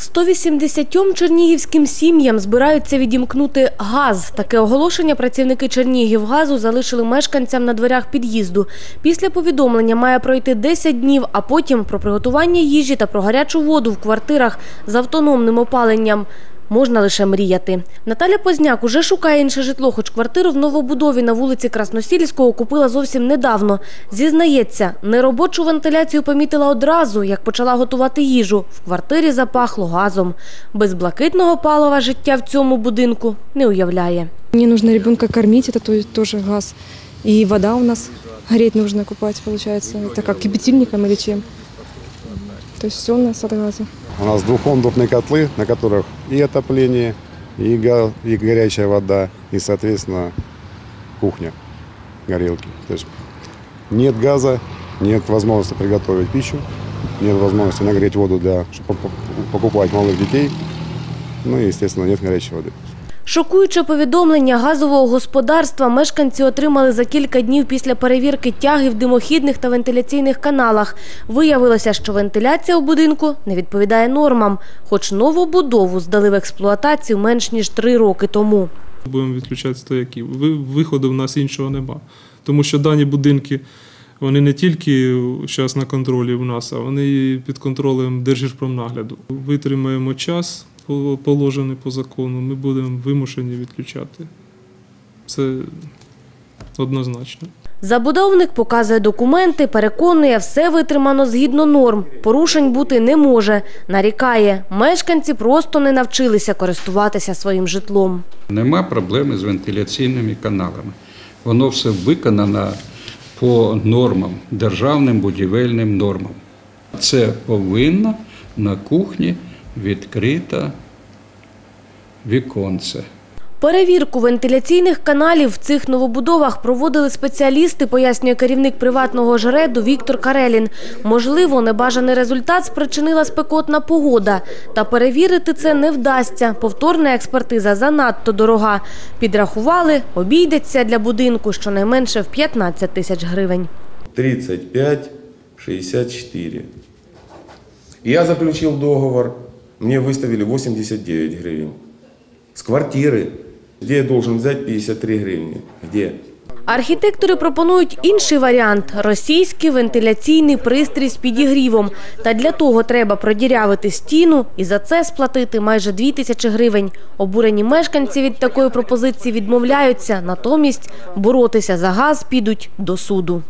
180 чернігівським сім'ям збираються відімкнути газ. Таке оголошення працівники Чернігівгазу залишили мешканцям на дверях під'їзду. Після повідомлення має пройти 10 днів, а потім про приготування їжі та про гарячу воду в квартирах з автономним опаленням. Можна лише мріяти. Наталя Позняк уже шукає інше житло, хоч квартиру в новобудові на вулиці Красносільського купила зовсім недавно. Зізнається, неробочу вентиляцію помітила одразу, як почала готувати їжу. В квартирі запахло газом. Без блакитного палива життя в цьому будинку не уявляє. Мне нужно ребенка кормить, это то- тоже газ. И вода у нас гореть нужно купать, получается. Это как кипятильником или чем. То есть все у нас газа. У нас двухкомнатные котлы, на которых и отопление, и, га- и горячая вода, и, соответственно, кухня, горелки. То есть нет газа, нет возможности приготовить пищу, нет возможности нагреть воду, для, чтобы покупать малых детей. Ну и, естественно, нет горячей воды. Шокуюче повідомлення газового господарства мешканці отримали за кілька днів після перевірки тяги в димохідних та вентиляційних каналах. Виявилося, що вентиляція у будинку не відповідає нормам, хоч нову будову здали в експлуатацію менш ніж три роки тому. Будемо відключати стояки. Ви- Виходу в нас іншого нема. Тому що дані будинки вони не тільки зараз на контролі в нас, а вони під контролем Держпромнагляду. Витримаємо час положений по закону, ми будемо вимушені відключати. Це однозначно. Забудовник показує документи, переконує, все витримано згідно норм. Порушень бути не може. Нарікає, мешканці просто не навчилися користуватися своїм житлом. Нема проблеми з вентиляційними каналами. Воно все виконано по нормам, державним будівельним нормам. Це повинно на кухні відкрите віконце. Перевірку вентиляційних каналів в цих новобудовах проводили спеціалісти, пояснює керівник приватного жреду Віктор Карелін. Можливо, небажаний результат спричинила спекотна погода. Та перевірити це не вдасться. Повторна експертиза занадто дорога. Підрахували, обійдеться для будинку щонайменше в 15 тисяч гривень. 35-64. Я заключил договор, мне выставили 89 гривен. С квартиры, где я должен взять 53 гривны. Где? Архітектори пропонують інший варіант – російський вентиляційний пристрій з підігрівом. Та для того треба продірявити стіну і за це сплатити майже 2 тисячі гривень. Обурені мешканці від такої пропозиції відмовляються, натомість боротися за газ підуть до суду.